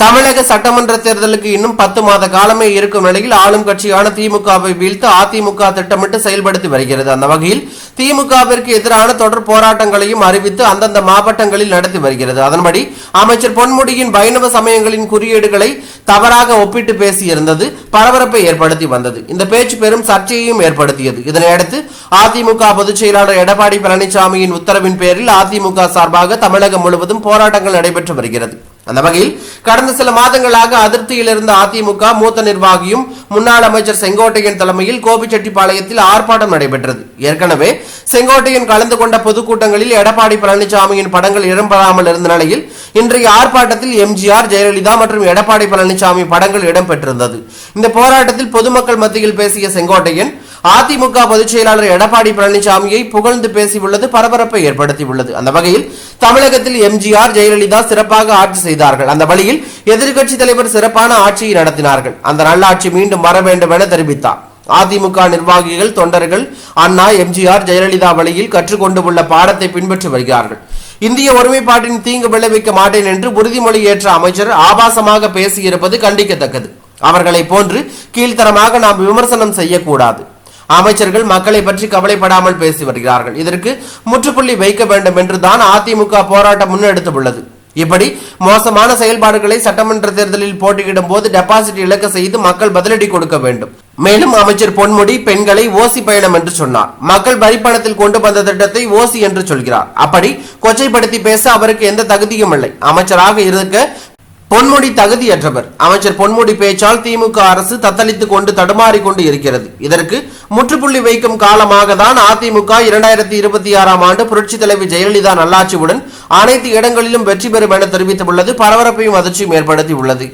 தமிழக சட்டமன்ற தேர்தலுக்கு இன்னும் பத்து மாத காலமே இருக்கும் நிலையில் ஆளும் கட்சியான திமுகவை வீழ்த்து அதிமுக திட்டமிட்டு செயல்படுத்தி வருகிறது. அந்த வகையில் திமுகவிற்கு எதிரான தொடர் போராட்டங்களையும் அறிவித்து அந்தந்த மாவட்டங்களில் நடத்தி வருகிறது. அதன்படி அமைச்சர் பொன்முடியின் வைணவ சமயங்களின் குறியீடுகளை தவறாக ஒப்பிட்டு பேசியிருந்தது பரபரப்பை ஏற்படுத்தி வந்தது. இந்த பேச்சு பெரும் சர்ச்சையையும் ஏற்படுத்தியது. இதனையடுத்து அதிமுக பொதுச் செயலாளர் எடப்பாடி பழனிசாமியின் உத்தரவின் பேரில் அதிமுக சார்பாக தமிழகம் முழுவதும் போராட்டங்கள் நடைபெற்று வருகிறது. அந்த வகையில் கடந்த சில மாதங்களாக அதிருப்தியில் இருந்த அதிமுக மூத்த நிர்வாகியும் முன்னாள் அமைச்சர் செங்கோட்டையன் தலைமையில் கோபிச்செட்டிப்பாளையத்தில் ஆர்ப்பாட்டம் நடைபெற்றது. ஏற்கனவே செங்கோட்டையன் கலந்து கொண்ட பொதுக்கூட்டங்களில் எடப்பாடி பழனிசாமியின் படங்கள் இடம்பெறாமல் இருந்த நிலையில் இன்றைய ஆர்ப்பாட்டத்தில் எம்ஜிஆர் ஜெயலலிதா மற்றும் எடப்பாடி பழனிசாமி படங்கள் இடம்பெற்றிருந்தது. இந்த போராட்டத்தில் பொதுமக்கள் மத்தியில் பேசிய செங்கோட்டையன் அதிமுக பொதுச் செயலாளர் எடப்பாடி பழனிசாமியை புகழ்ந்து பேசியுள்ளது பரபரப்பை ஏற்படுத்தியுள்ளது. அந்த வகையில் தமிழகத்தில் எம்ஜிஆர் ஜெயலலிதா சிறப்பாக ஆட்சி செய்தார்கள். அந்த வழியில் எதிர்க்கட்சி தலைவர் சிறப்பான ஆட்சியை நடத்தினார்கள். அந்த நல்லாட்சி மீண்டும் வர வேண்டும் என தெரிவித்தார். அதிமுக நிர்வாகிகள் தொண்டர்கள் அண்ணா எம்ஜிஆர் ஜெயலலிதா வழியில் கற்றுக்கொண்டு உள்ள பாடத்தை பின்பற்றி வருகிறார்கள். இந்திய ஒருமைப்பாட்டின் தீங்கு விளைவிக்க மாட்டேன் என்று உறுதிமொழி ஏற்ற அமைச்சர் ஆபாசமாக பேசியிருப்பது கண்டிக்கத்தக்கது. அவர்களை போன்று கீழ்த்தரமாக நாம் விமர்சனம் செய்யக்கூடாது. அமைச்சர்கள் மக்களை பற்றி கவலைப்படாமல் பேசி வருகிறார்கள். இதற்கு முற்றுப்புள்ளி வைக்க வேண்டும் என்று தான் அதிமுக போராட்டம் முன்னெடுத்துள்ளது இப்படி மோசமான செயல்பாடுகளை சட்டமன்ற தேர்தலில் போட்டியிடும் போது டெபாசிட் இழக்க செய்து மக்கள் பதிலடி கொடுக்க வேண்டும். மேலும் அமைச்சர் பொன்முடி பெண்களை ஓசி பயணம் என்று சொன்னார். மக்கள் வரிப்பணத்தில் கொண்டு வந்த திட்டத்தை ஓசி என்று சொல்கிறார். அப்படி கொச்சைப்படுத்தி பேச அவருக்கு எந்த தகுதியும் இல்லை. அமைச்சராக இருக்க பொன்முடி தகுதியற்றவர். அமைச்சர் பொன்முடி பேச்சால் திமுக அரசு தத்தளித்துக் கொண்டு தடுமாறிக் கொண்டு இருக்கிறது. இதற்கு முற்றுப்புள்ளி வைக்கும் காலமாக தான் அதிமுக இரண்டாயிரத்தி இருபத்தி ஆறாம் ஆண்டு புரட்சித் தலைவி ஜெயலலிதா நல்லாட்சியுடன் அனைத்து இடங்களிலும் வெற்றி பெறும் என தெரிவித்துள்ளது. பரபரப்பையும் அதிர்ச்சியும் ஏற்படுத்தி உள்ளது